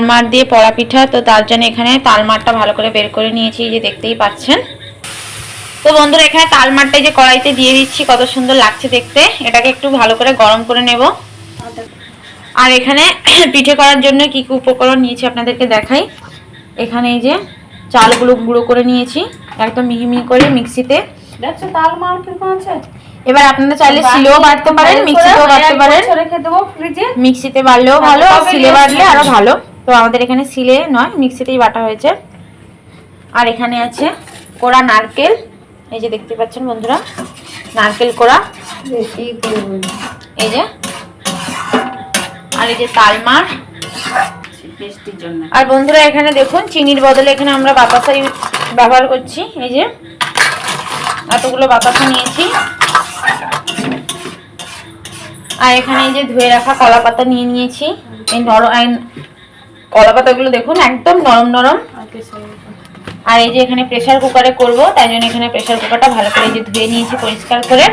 তালমার দিয়ে পড়া পিঠা তো তার জন্য এখানে তালমারটা ভালো করে বের করে নিয়েছি যে দেখতেই পাচ্ছেন। তো বন্ধুরা এখানে তালমারটা যে কড়াইতে দিয়ে দিচ্ছি কত সুন্দর লাগছে দেখতে। এটাকে একটু ভালো করে গরম করে নেব। আর এখানে পিঠে করার জন্য কি কি উপকরণ নিয়েছি আপনাদেরকে দেখাই। এখানে এই যে চালগুলো গুঁড়ো করে নিয়েছি একদম মিহি মিহি করে মিক্সিতে। এবার আপনারা চাইলে শিলেও বাড়তে পারেন মিক্সিতেও বাটতে পারেন। মিক্সিতে বাড়লেও ভালো আর তবে সিলে বাটলে আরও ভালো। তো আমাদের এখানে সিলে নয় মিক্সিতেই বাটা হয়েছে। আর এখানে আছে কোড়া নারকেল। এই যে দেখতে পাচ্ছেন বন্ধুরা নারকেল কোড়া। এই যে। আর এই যে তালমার। আর বন্ধুরা এখানে দেখুন চিনির বদলে এখানে আমরা বাতাসা ব্যবহার করছি। এই যে এতগুলো বাতাসা নিয়েছি। আর এখানে এই যে ধুয়ে রাখা কলা পাতা নিয়ে নিয়েছি। এই নরম এই কলা পাতাগুলো দেখুন একদম নরম নরম। আর এই যে এখানে প্রেসার কুকারে করব তাই জন্য এখানে প্রেসার কুকারটা ভালো করে যে ধুয়ে নিয়েছি পরিষ্কার করে।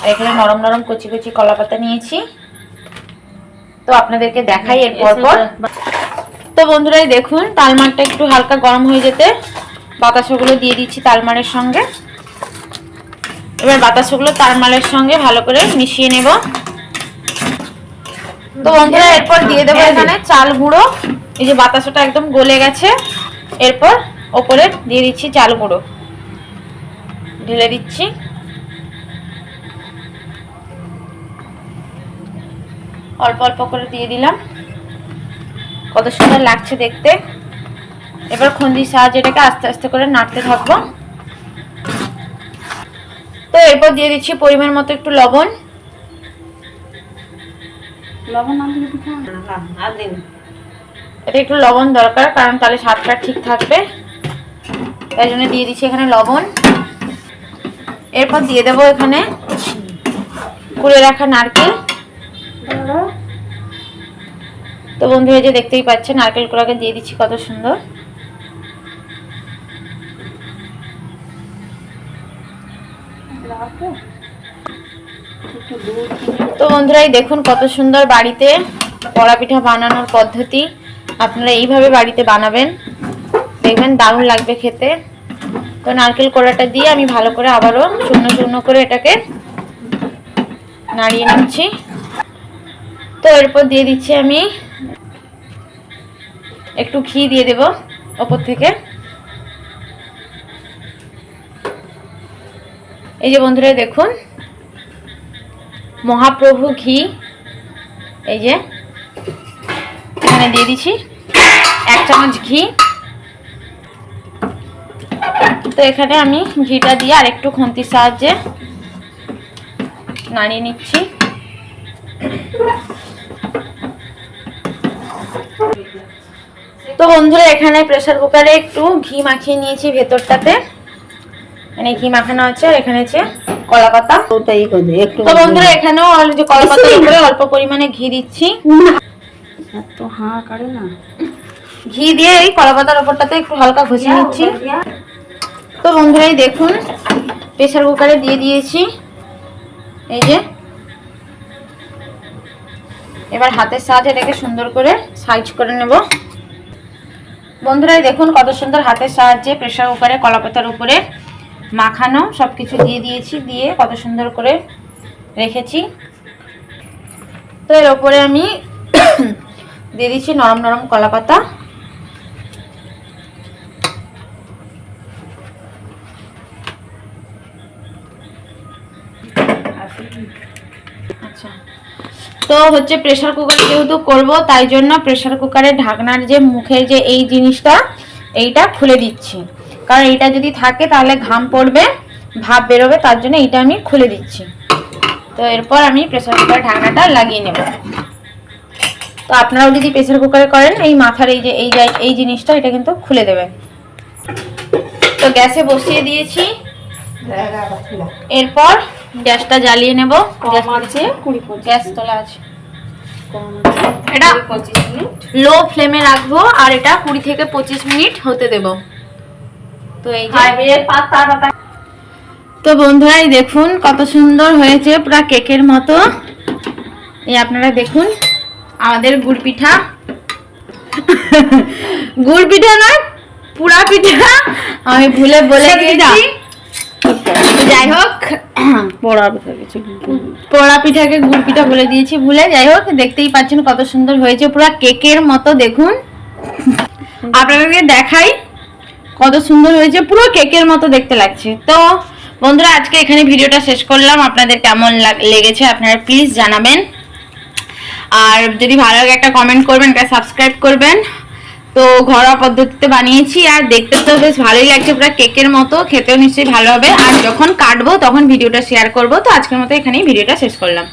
আর এখানে নরম নরম কচি কচি কলা পাতা নিয়েছি। তো আপনাদেরকে দেখাই এর পর। তো বন্ধুরা এই দেখুন তালমারটা একটু হালকা গরম হয়ে যেতে বাতাসাগুলো দিয়ে দিচ্ছি তালমারের সঙ্গে। এবার বাতাসাগুলো তালমারের সঙ্গে ভালো করে মিশিয়ে নেব। তো বন্ধুরা এরপর দিয়ে দেবো এখানে চাল গুঁড়ো। এই যে বাতাসাটা একদম গলে গেছে এরপর ওপরে দিয়ে দিচ্ছি চাল গুঁড়ো। ঢেলে দিচ্ছি। অল্প অল্প করে দিয়ে দিলাম। কত সুন্দর লাগছে দেখতে। এবার খুন্দির সাহায্যে এটাকে আস্তে আস্তে করে নাড়তে থাকব। তো এরপর দিয়ে দিচ্ছি পরিমাণ মতো একটু লবণ। লবণ না দিলে পিঠা আর দিন। এটা একটু লবণ দরকার কারণ তাহলে স্বাদটা ঠিক থাকবে। তাই জন্য দিয়ে দিচ্ছি এখানে লবণ। এরপর দিয়ে দেবো এখানে কুড়ে রাখা নারকেল। তো বন্ধু এই যে দেখতেই পাচ্ছেন নারকেল কুড়াকে দিয়ে দিচ্ছি কত সুন্দর। তো বন্ধুরা এই দেখুন কত সুন্দর বাড়িতে কড়া পিঠা বানানোর পদ্ধতি। আপনারা এইভাবে বাড়িতে বানাবেন। দেখবেন দারুণ লাগবে খেতে। তো নারকেল কোড়াটা দিয়ে আমি ভালো করে আবারও শূন্য শূন্য করে এটাকে নাড়িয়ে নিচ্ছি। তো এরপর দিয়ে দিচ্ছি আমি একটু ঘি দিয়ে দেব ওপর থেকে। এই যে বন্ধুরা দেখুন মহাপ্রভু ঘি। এই যে, এখানে দিয়ে দিচ্ছি এক চামচ ঘি। তো এখানে আমি ঘিটা দিয়ে আর একটু খুন্তির সাহায্যে নাড়িয়ে নিচ্ছি। তো বন্ধুরা, এখানে প্রেসার কুকারে একটু ঘি মাখিয়ে নিয়েছি ভেতরটাতে। মানে ঘি মাখানো আছে আর এখানে আছে কলা পাতা ওটাই করে একটু তো বন্ধুরা এখানেও কলা উপরে অল্প পরিমাণে ঘি দিচ্ছি। এত হাঁ না। ঘি দিয়ে এই কলা পাতার উপরটাতে একটু হালকা ঘষে নিচ্ছি। তো বন্ধুরা এই দেখুন প্রেসার কুকারে দিয়ে দিয়েছি। এই যে। এবার হাতের সাহায্যে এটাকে সুন্দর করে সাইজ করে নেব। বন্ধুরা এই দেখুন কত সুন্দর হাতের সাহায্যে প্রেসার কুকারে কলা পাতার উপরে মাখানো সব কিছু দিয়ে দিয়েছি, দিয়ে কত সুন্দর করে রেখেছি। তো এর ওপরে আমি দিয়ে দিচ্ছি নরম নরম কলা পাতা আচ্ছা। তো হচ্ছে প্রেসার কুকার যেহেতু করব, তাই জন্য প্রেসার কুকারের ঢাকনার যে মুখের যে এই জিনিসটা, এইটা খুলে দিচ্ছি। কারণ এইটা যদি থাকে তাহলে ঘাম পড়বে ভাপ বেরোবে তার জন্য এইটা আমি খুলে দিচ্ছি। তো এরপর আমি প্রেসার কুকারের ঢাকনাটা লাগিয়ে নেব। তো আপনারাও যদি প্রেসার কুকারে করেন এই মাথার এই যে এই এই জিনিসটা এটা কিন্তু খুলে দেবেন। তো গ্যাসে বসিয়ে দিয়েছি। এরপর গ্যাসটা জ্বালিয়ে নেব। গ্যাস তোলা আছে। এটা লো ফ্লেমে রাখব আর এটা কুড়ি থেকে পঁচিশ মিনিট হতে দেব। তো এই যে পাতা পাতা তো বন্ধুরা দেখুন কত সুন্দর হয়েছে পুরা কেকের মতো। এই আপনারা দেখুন আমাদের গুড় পিঠা। গুড় পিঠা না পুরা পিঠা। আমি ভুলে বলে গেছি। যাই হোক বড় পোড়া পিঠাকে গুড় পিঠা বলে দিয়েছি ভুলে। যাই হোক দেখতেই পাচ্ছেন কত সুন্দর হয়েছে পুরো কেকের মতো দেখুন। আপনাদেরকে দেখাই কত সুন্দর হয়েছে, পুরো কেকের মতো দেখতে লাগছে। তো বন্ধুরা, আজকে এখানে ভিডিওটা শেষ করলাম। আপনাদের কেমন লাগ- লেগেছে আপনারা প্লিজ জানাবেন। আর যদি ভালো লাগে একটা কমেন্ট করবেন, একটা সাবস্ক্রাইব করবেন। তো ঘরোয়া পদ্ধতিতে বানিয়েছি, আর দেখতে তো বেশ ভালোই লাগছে, পুরো কেকের মতো। খেতেও নিশ্চয়ই ভালো হবে। আর যখন কাটবো, তখন ভিডিওটা শেয়ার করব। তো আজকের মতো এখানেই ভিডিওটা শেষ করলাম।